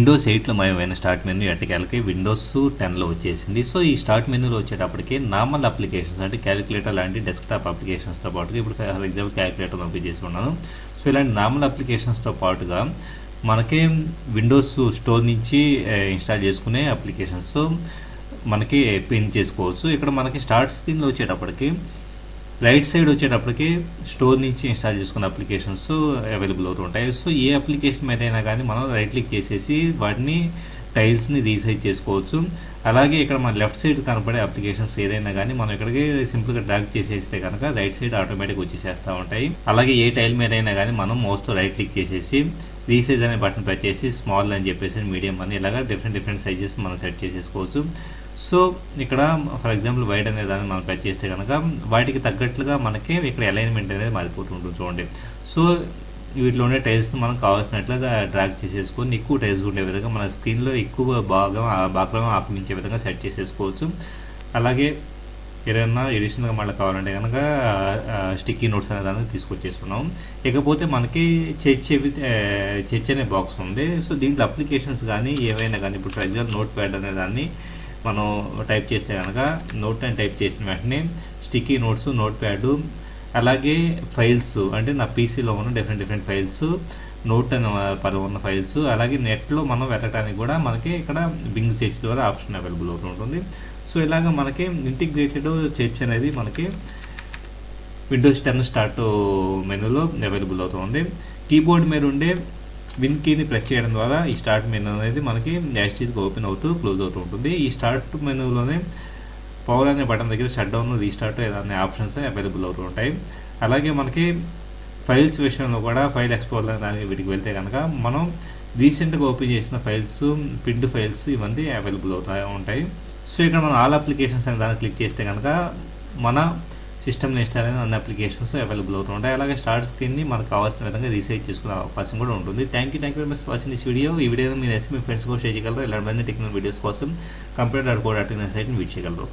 Windows ఎయిట్లో మయమైన start menu ఎట్టకేలకి విండోస్ టెన్లో వచ్చేసింది. సో ఈ స్టార్ట్ మెనూలో వచ్చేటప్పటికి నార్మల్ అప్లికేషన్స్ అంటే క్యాలిక్యులేటర్ లాంటి డెస్క్టాప్ అప్లికేషన్స్తో పాటుగా ఇప్పుడు ఫర్ ఎగ్జాంపుల్ క్యాలిక్యులేటర్ ఓపెన్ చేసి ఉన్నాను సో ఇలాంటి నార్మల్ అప్లికేషన్స్తో పాటుగా మనకి విండోస్ స్టోర్ నుంచి ఇన్స్టాల్ చేసుకునే అప్లికేషన్స్ మనకి పిన్ చేసుకోవచ్చు. ఇక్కడ మనకి స్టార్ట్ స్క్రీన్లో వచ్చేటప్పటికి రైట్ సైడ్ వచ్చేటప్పటికి స్టోర్ నుంచి ఇన్స్టాల్ చేసుకున్న అప్లికేషన్స్ అవైలబుల్ అవుతూ ఉంటాయి. సో ఏ అప్లికేషన్ మీద అయినా కానీ మనం రైట్ క్లిక్ చేసేసి వాటిని టైల్స్ని రీసైజ్ చేసుకోవచ్చు. అలాగే ఇక్కడ మన లెఫ్ట్ సైడ్ కనపడే అప్లికేషన్స్ ఏదైనా కానీ మనం ఇక్కడికి సింపుల్గా డ్రాగ్ చేసేస్తే కనుక రైట్ సైడ్ ఆటోమేటిక్ వచ్చేసేస్తూ ఉంటాయి. అలాగే ఏ టైల్ మీద అయినా కానీ మనం మోస్ట్ రైట్ క్లిక్ చేసేసి రీసైజ్ అనే బటన్ ప్రెస్ చేసి స్మాల్ అని చెప్పేసి మీడియం అని ఇలాగా డిఫరెంట్ డిఫరెంట్ సైజెస్ మనం సెట్ చేసేసుకోవచ్చు. సో ఇక్కడ ఫర్ ఎగ్జాంపుల్ వైడ్ అనే దాన్ని మనం ప్రెస్ చేస్తే కనుక వాటికి తగ్గట్లుగా మనకి ఇక్కడ అలైన్మెంట్ అనేది మారిపోతూ ఉంటుంది చూడండి. సో వీటిలో ఉండే టైల్స్ని మనం కావాల్సినట్లుగా డ్రాగ్ చేసేసుకొని ఎక్కువ టైల్స్ ఉండే విధంగా మన స్క్రీన్లో ఎక్కువ భాగం ఆ భాగం ఆక్రమించే విధంగా సెట్ చేసేసుకోవచ్చు. అలాగే ఏదైనా ఎడిషనల్గా మళ్ళీ కావాలంటే కనుక స్టిక్కీ నోట్స్ అనే దాన్ని తీసుకొచ్చేసుకున్నాం. ఇకపోతే మనకి చర్చ్ చర్చ్ అనే బాక్స్ ఉంది. సో దీంట్లో అప్లికేషన్స్ కానీ ఏవైనా కానీ ఇప్పుడు ఫర్ ఎగ్జాంపుల్ నోట్ ప్యాడ్ అనే దాన్ని మనం టైప్ చేస్తే కనుక నోట్ అని టైప్ చేసిన వెంటనే స్టిక్కీ నోట్స్ నోట్ ప్యాడ్ అలాగే ఫైల్స్ అంటే నా పీసీలో ఉన్న డిఫరెంట్ డిఫరెంట్ ఫైల్స్ నోట్ అనే పదం ఉన్న ఫైల్స్ అలాగే నెట్లో మనం వెతకడానికి కూడా మనకి ఇక్కడ బింగ్ చర్చ్ ద్వారా ఆప్షన్ అవైలబుల్ అవుతూ ఉంటుంది. సో ఇలాగ మనకి ఇంటిగ్రేటెడ్ చర్చ్ అనేది మనకి విండోస్ టెన్ స్టార్ట్ మెనూలో అవైలబుల్ అవుతుంది కీబోర్డ్ మీద ఉండే విన్ కీని ప్రెస్ చేయడం ద్వారా ఈ స్టార్ట్ మెనూ అనేది మనకి యాస్టీస్గా ఓపెన్ అవుతూ క్లోజ్ అవుతూ ఉంటుంది. ఈ స్టార్ట్ మెనూలోనే పవర్ అనే బటన్ దగ్గర షట్ డౌన్ రీస్టార్ట్ అనే ఆప్షన్స్ అవైలబుల్ అవుతూ ఉంటాయి. అలాగే మనకి ఫైల్స్ విషయంలో కూడా ఫైల్ ఎక్స్పోర్ దానికి వీటికి వెళ్తే కనుక మనం రీసెంట్గా ఓపెన్ చేసిన ఫైల్స్ ప్రింట్ ఫైల్స్ ఇవన్నీ అవైలబుల్ అవుతాయి ఉంటాయి. సో ఇక్కడ మనం ఆల్ అప్లికేషన్స్ అనే దాన్ని క్లిక్ చేస్తే కనుక మన సిస్టమ్లో ఇన్స్టాల్ అయిన అన్ని అప్లికేషన్స్ అవైలబుల్ అవుతూ ఉంటాయి. అలాగే స్టార్ట్ స్క్రీన్ని మనకు కావాల్సిన విధంగా రీసైజ్ చేసుకునే అవకాశం కూడా ఉంటుంది. Thank you thank you very much watching this video ఈ వీడియో మీరు మీ ఫ్రెండ్స్ కూడా షేర్ చేయగలరు. ఇలాంటి వీడియోస్ కోసం computer dot co dot in సైట్ని వీట్ చేయగలరు.